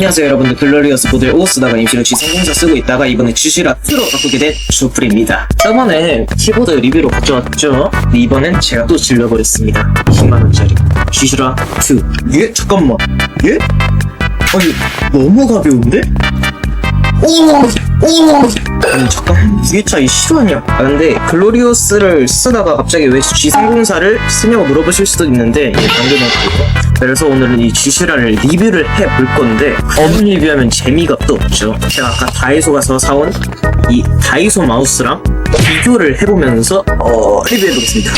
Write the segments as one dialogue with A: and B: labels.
A: 안녕하세요 여러분들. 글로리어스 보드를 오 쓰다가 임시로 G30사 쓰고 있다가 이번에 G시라 2로 바꾸게 된 주플입니다. 저번에 키보드 리뷰로 가져왔죠? 이번엔 제가 또 질러버렸습니다. 10만원짜리. G시라 2 예? 잠깐만. 예? 아니 너무 가벼운데? 아니 잠깐 이게 차이 실화냐? 아 근데 글로리오스를 쓰다가 갑자기 왜 G304를 쓰냐고 물어보실 수도 있는데 이게 방금 했고 그래서 오늘은 이 G시라를 리뷰를 해볼 건데 없는 리뷰하면 재미가 또 없죠. 제가 아까 다이소 가서 사온 이 다이소 마우스랑 비교를 해보면서 어 리뷰해보겠습니다.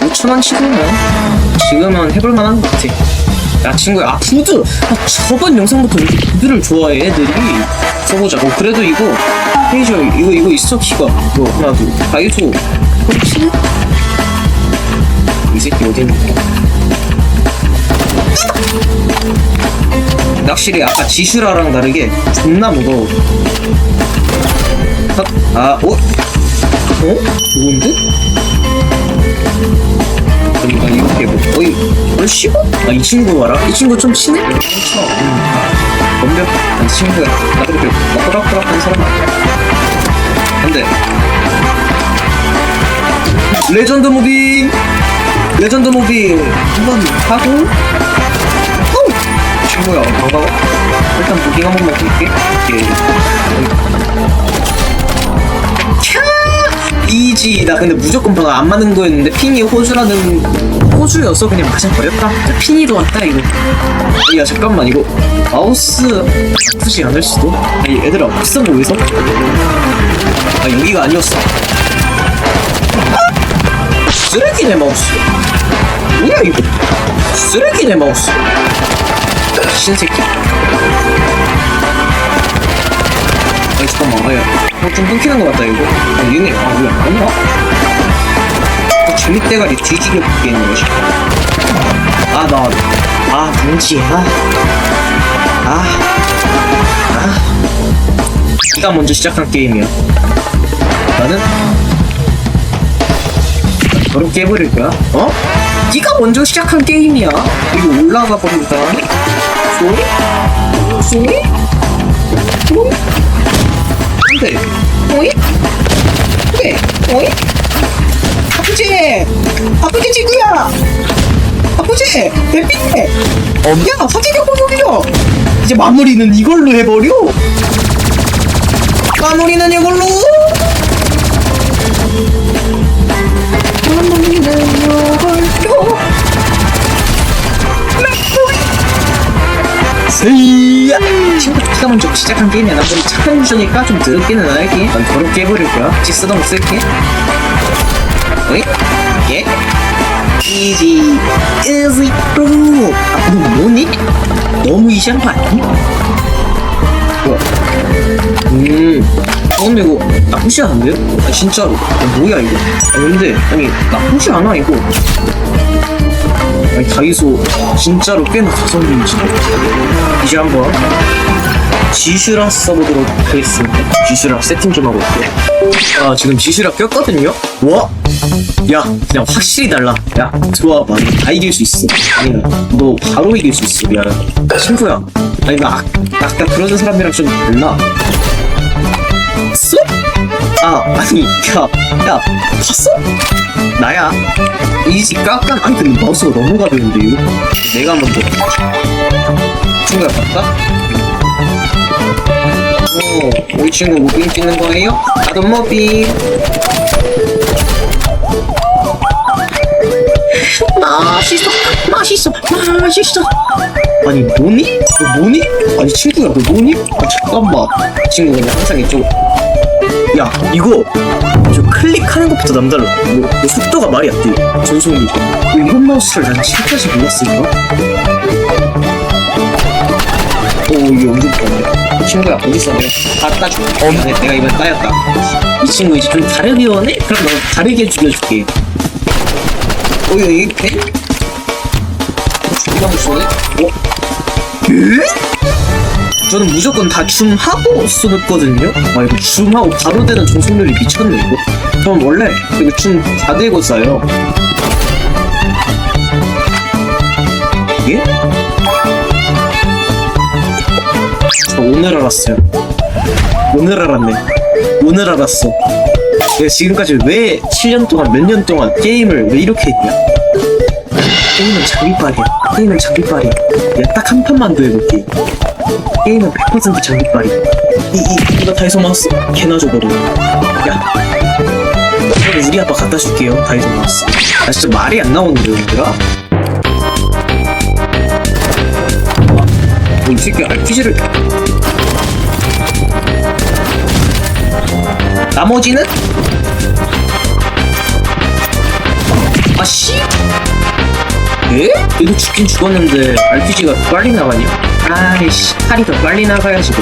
A: 5천원치고는 지금은 해볼 만한 것 같아. 야 친구야. 아 푸드! 아, 저번 영상부터 이렇게 푸드를 좋아해 애들이 써보자 어 그래도 이거 페이저 이거 이거 있어 키가 이거 하나 둘 다이소 그렇지 이 새끼 거야 확실히 아까 지슈라랑 다르게 존나 무거워 헛. 아 어? 어? 좋은데? 그러니까 이렇게 뭐 거의 뭘 씹어? 아 이 친구 봐라 이 친구 좀 친해? 음, 완벽한 친구야. 그렇게 꼬락꼬락한 사람 아니야. 근데 레전드 무빙! 레전드 무빙! 한번 하고 후! 친구야 반가워? 일단 무빙 한 번만 볼게. 캬! 이지 나 근데 무조건 방금 안 맞는 거였는데 핑이 호주라는 호주여서 그냥 맞아버렸다? 자, 핑이도 왔다 이거. 야 잠깐만 이거 마우스 나쁘지 않을 수도? 아니 얘들아 비싼 거왜 사? 아 여기가 아니었어. 쓰레기네 마우스. 뭐야 이거? 쓰레기네 마우스. 신새끼 아니 잠깐만 아야 어, 좀 끊기는 것 같다 이거 아 얘네 아 왜안 맞나? 또 재밌대가리 뒤지게 바뀌는 거지 아나아 눈치야 아 아. 네가 먼저 시작한 게임이야 나는 너를 깨버릴 거야 어? 네가 먼저 시작한 게임이야 이거 올라가 버린다 소리? 소리? 소리? 오이? 네 오이? 아프지? 아프지 친구야 아프지? 대피해 야 사진력 보여줘 이제 마무리는 이걸로 해버려 마무리는 이걸로 마무리는 이걸로 세이야 친구 키가 먼저 시작한 게임이야. 난 그럼 착한 유저니까 좀 더럽게는 안 할게. 난 더럽게 해버릴 거야. 혹시 쓰던 거 쓸게. 어이? 예? 이지. 이지 루 아, 너 뭐니? 너무 이시한 거 아니? 뭐야? 음. 어, 근데 이거 나쁘지 않은데요? 아 진짜로. 아, 뭐야 이거? 아 근데 아니 나쁘지 않아 이거. 아니 다이소 진짜로 꽤나 가성비이지 이제 한번 지슈라 써보도록 하겠습니다. 지슈라 세팅 좀 하고 올게요. 아 지금 지슈라 꼈거든요? 와? 야 그냥 확실히 달라. 야 들어와봐. 이거 다 이길 수 있어. 아니 너 바로 이길 수 있어. 미안해. 친구야. 아니 나 아- 아까 그러는 사람이랑 좀 달라. 봤어? 아 아니 야, 야 봤어? 나야. 이지 깎깐 아니 근데 마우스가 너무 가벼운데 이거? 내가 먼저 친구야 봤다? 어 우리 친구 무빙 찍는 거예요? 나도 무빙 맛있어 맛있어 맛있어 아니 뭐니? 너 뭐니? 아니 친구야 너 뭐니? 아 잠깐만 친구 그냥 항상 이쪽 야 이거 저 클릭하는 것부터 남달라 뭐, 뭐 속도가 말이 안돼 전송이 뭐 이런 마우스를 난 지금까지 몰랐을까? 친구야 어딨어 내가 다 따줄게 어 내가, 내가 이번에 따였다 이 친구 이제 좀 다르게 원해? 그럼 너 다르게 죽여줄게 어 이거 돼? 이거 쏘네? 어? 에? 저는 무조건 다 줌하고 쏘거든요? 아 이거 줌하고 바로 되는 정속률이 미쳤네 이거 전 원래 이거 줌다 되고 써요 예? 오늘 알았어요. 오늘 알았네. 오늘 알았어. 내가 지금까지 왜 7년 동안, 몇 년 동안 게임을 왜 이렇게 했냐? 게임은 장비빨이야. 게임은 장비빨이야. 내가 딱 한 판만 더 해볼게. 게임은 100% 장비빨이야. 이, 이, 이거 다이소 마우스 개나 줘버려. 야. 우리 아빠 갖다 줄게요, 다이소 마우스. 아, 진짜 말이 안 나오는데, 얘들아? 이 새끼 RPG를. 나머지는? 아씨? 에? 이거 죽긴 죽었는데 RPG가 빨리 나가냐? 아이씨 칼이 더 빨리 나가야지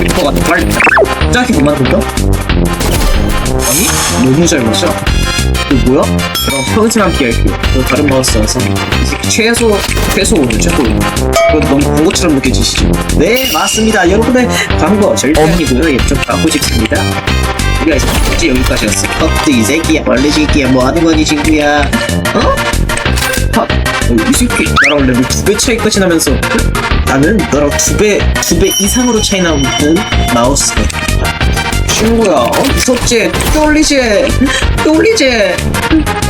A: 리퍼가 더 빨리 짝이 그만둔다? 아니? 너무 잘 맞아 이거 뭐야? 그럼 평생 함께 할게 너 다른 마우스 와서 이 새끼 최소 최소 오늘 최소 오늘 광고처럼 느껴지시죠? 네 맞습니다 여러분의 광고 절대 아니고요 예좀 받고 싶습니다 우리가 이제 굳이 여기까지였어 어, 이 새끼야 원래 새끼야 뭐 하는 거니 친구야 어? 아, 어, 이 새끼 나랑 레벨 두배 차이까지 나면서 나는 너랑 두 배, 두 배 이상으로 차이 나는 마우스가 친구야, 어? 무섭지? 쫄리지? 쫄리지?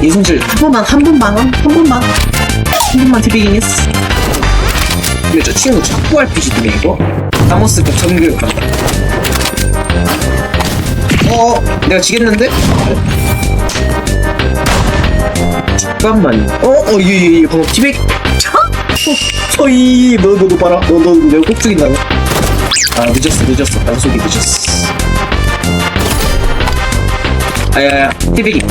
A: 이성질, 한 번만, 한 번만, 어? 한 번만. 한 번만 드리긴 했어. 근데 저 친구 자꾸 RPG들이 이거? 사모스급 전교육 간다. 어, 내가 지겠는데? 잠깐만. 어, 어, 예, 예, 예. 방금 티백. 차? 어, 저이. 너, 너, 너 봐라. 너, 너, 내가 꼭 죽인다. 너. 아, 늦었어, 늦었어. 단속이 늦었어. 아, 야, 야, 티백이.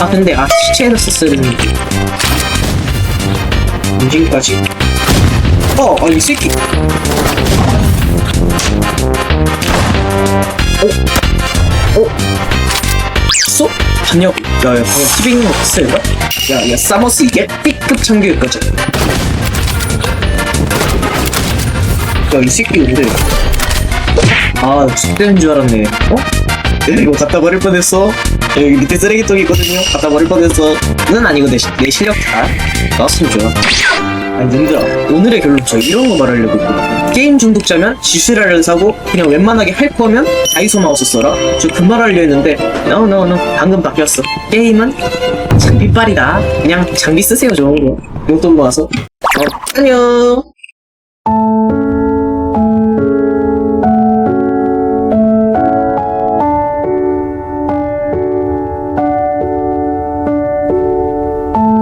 A: 아, 근데, 아, 시체에서 됐는 데. 움직이까지. 어, 아, 이 새끼. 어? 어? 쏘? 반역 야, 야 방금 티빙 없어요? 야, 야, 사머스 이게 B급 참교육까지 야, 이 새끼 근데 아, 죽되는 줄 알았네 어? 야, 이거 갖다 버릴 뻔했어 여기 밑에 쓰레기통이 있거든요. 갖다 버릴 뻔했어. 는 아니고 내, 시- 내 실력 다 나왔으면 좋아. 아니 님들아. 오늘의 결론 저 이런 거 말하려고 했거든요 게임 중독자면 지슈라를 사고 그냥 웬만하게 할 거면 다이소 마우스 써라. 저 그 말 하려 했는데 no no no. 방금 바뀌었어. 게임은 장비빨이다. 그냥 장비 쓰세요 좋은 거. 용돈 모아서. 어, 안녕